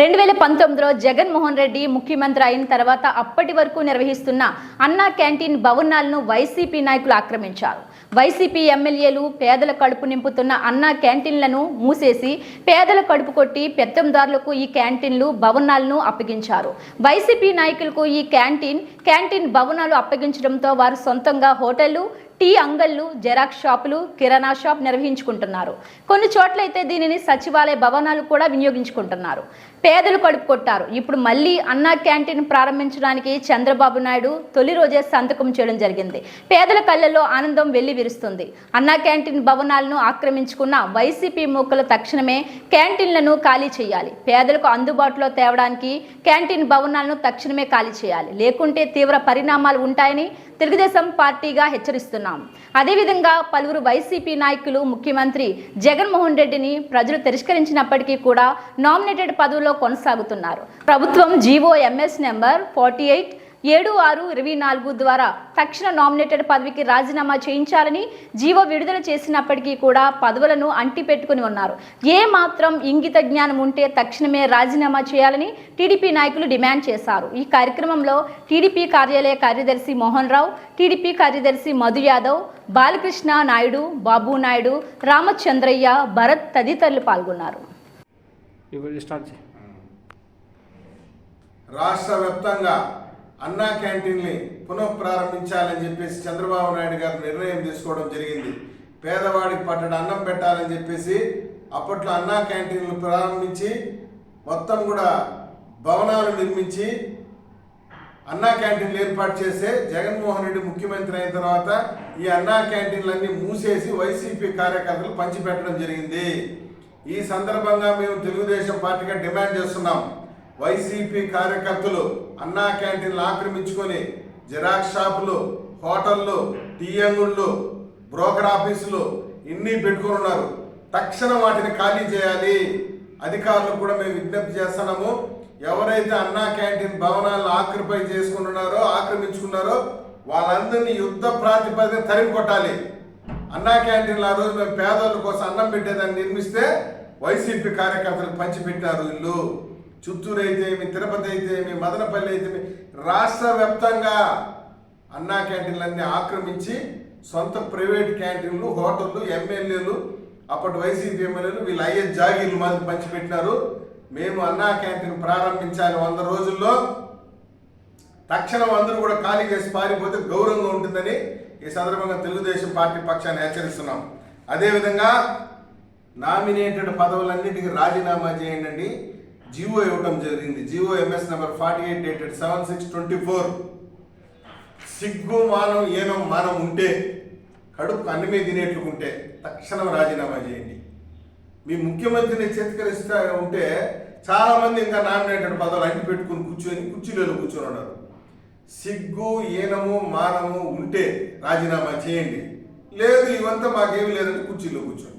రెండు వేల పంతొమ్మిదిలో జగన్మోహన్ రెడ్డి ముఖ్యమంత్రి అయిన తర్వాత అప్పటి వరకు నిర్వహిస్తున్న అన్నా క్యాంటీన్ భవనాలను వైసీపీ నాయకులు ఆక్రమించారు. వైసీపీ ఎమ్మెల్యేలు పేదల కడుపు నింపుతున్న అన్నా క్యాంటీన్లను మూసేసి పేదల కడుపు కొట్టి పెత్తందారులకు ఈ క్యాంటీన్లు భవనాలను అప్పగించారు. వైసీపీ నాయకులకు ఈ క్యాంటీన్ క్యాంటీన్ భవనాలు అప్పగించడంతో వారు సొంతంగా హోటళ్ళు టీ అంగళ్ళు జెరాక్స్ షాపులు కిరాణా షాప్ నిర్వహించుకుంటున్నారు. కొన్ని చోట్లయితే దీనిని సచివాలయ భవనాలు కూడా వినియోగించుకుంటున్నారు. పేదలు కడుపు కొట్టారు. ఇప్పుడు మళ్ళీ అన్నా క్యాంటీన్ ప్రారంభించడానికి చంద్రబాబు నాయుడు తొలి రోజే సంతకం చేయడం జరిగింది. పేదల కళ్ళల్లో ఆనందం వెళ్ళి విరుస్తుంది. అన్నా క్యాంటీన్ భవనాలను ఆక్రమించుకున్న వైసీపీ మూకలు తక్షణమే క్యాంటీన్లను ఖాళీ చేయాలి. పేదలకు అందుబాటులో తేవడానికి క్యాంటీన్ భవనాలను తక్షణమే ఖాళీ చేయాలి. లేకుంటే తీవ్ర పరిణామాలు ఉంటాయని తెలుగుదేశం పార్టీగా హెచ్చరిస్తున్నారు హెచ్చరిస్తున్నాం అదేవిధంగా పలువురు వైసీపీ నాయకులు ముఖ్యమంత్రి జగన్మోహన్ రెడ్డిని ప్రజలు తిరస్కరించినప్పటికీ కూడా నామినేటెడ్ పదవుల్లో కొనసాగుతున్నారు. ప్రభుత్వం GO MS number forty eight ఏడు ఆరు ఇరవై నాలుగు ద్వారా తక్షణ నామినేటెడ్ పదవికి రాజీనామా చేయించాలని జీవో విడుదల చేసినప్పటికీ కూడా పదవులను అంటి పెట్టుకుని ఉన్నారు. ఏ మాత్రం ఇంగిత జ్ఞానం ఉంటే తక్షణమే రాజీనామా చేయాలని టీడీపీ నాయకులు డిమాండ్ చేశారు. ఈ కార్యక్రమంలో టీడీపీ కార్యాలయ కార్యదర్శి మోహన్ రావు టీడీపీ కార్యదర్శి మధు యాదవ్ బాలకృష్ణ నాయుడు బాబు నాయుడు రామచంద్రయ్య భరత్ తదితరులు పాల్గొన్నారు. రాష్ట్ర వ్యాప్తంగా అన్నా క్యాంటీన్ని పునఃప్రారంభించాలని చెప్పేసి చంద్రబాబు నాయుడు గారు నిర్ణయం తీసుకోవడం జరిగింది. పేదవాడికి పట్టడం అన్నం పెట్టాలని చెప్పేసి అప్పట్లో అన్నా క్యాంటీన్లు ప్రారంభించి మొత్తం కూడా భవనాలు నిర్మించి అన్నా క్యాంటీన్లు ఏర్పాటు చేసే జగన్మోహన్ రెడ్డి ముఖ్యమంత్రి అయిన తర్వాత ఈ అన్నా క్యాంటీన్లన్నీ మూసేసి వైసీపీ కార్యకర్తలు పంచిపెట్టడం జరిగింది. ఈ సందర్భంగా మేము తెలుగుదేశం పార్టీగా డిమాండ్ చేస్తున్నాం. వైసీపీ కార్యకర్తలు అన్నా క్యాంటీన్లు ఆక్రమించుకొని జిరాక్స్ షాపులు హోటళ్ళు టీ అంగుళ్ళు బ్రోకర్ ఆఫీసులు ఇన్ని పెట్టుకుని ఉన్నారు. తక్షణం వాటిని ఖాళీ చేయాలి. అధికారులకు కూడా మేము విజ్ఞప్తి చేస్తున్నాము. ఎవరైతే అన్నా క్యాంటీన్ భవనాలను ఆక్యుపై చేసుకుంటున్నారో ఆక్రమించుకున్నారో వాళ్ళందరినీ యుద్ధ ప్రాతిపదికన తరిమి కొట్టాలి. అన్నా క్యాంటీన్లు ఆ రోజు మేము పేదోళ్ళ కోసం అన్నం పెట్టేదాన్ని నిర్మిస్తే వైసీపీ కార్యకర్తలకు పంచిపెట్టారు ఇల్లు చిత్తూరు అయితేమి తిరుపతి అయితేమి మదనపల్లి అయితేమి రాష్ట్ర వ్యాప్తంగా అన్నా క్యాంటీన్లన్నీ ఆక్రమించి సొంత ప్రైవేట్ క్యాంటీన్లు హోటళ్ళు ఎమ్మెల్యేలు అప్పటి వైసీపీ ఎమ్మెల్యేలు వీళ్ళు అయ్యే జాగీర్లు మాది పంచిపెట్టినారు. మేము అన్నా క్యాంటీన్ ప్రారంభించాలి వంద రోజుల్లో. తక్షణం అందరూ కూడా ఖాళీ చేసి పారిపోతే గౌరవంగా ఉంటుందని ఈ సందర్భంగా తెలుగుదేశం పార్టీ పక్షాన్ని హెచ్చరిస్తున్నాం. అదేవిధంగా నామినేటెడ్ పదవులన్నిటికీ రాజీనామా చేయండి. జీవో ఇవ్వటం జరిగింది. GO MS number forty eight dated seven six twenty four. సిగ్గు మానం ఏనం మానం ఉంటే కడుపు అన్నమే తినేట్లు ఉంటే తక్షణం రాజీనామా చేయండి. మీ ముఖ్యమంత్రిని చేతికరిస్తా ఉంటే చాలామంది ఇంకా నామినేటెడ్ పదవులు అంటి పెట్టుకుని కూర్చొని కుర్చీలలో కూర్చొని ఉన్నారు. సిగ్గు ఈనము మానము ఉంటే రాజీనామా చేయండి. లేదు ఇవంతా మాకేమీ లేదంటే కుర్చీలో కూర్చోండి.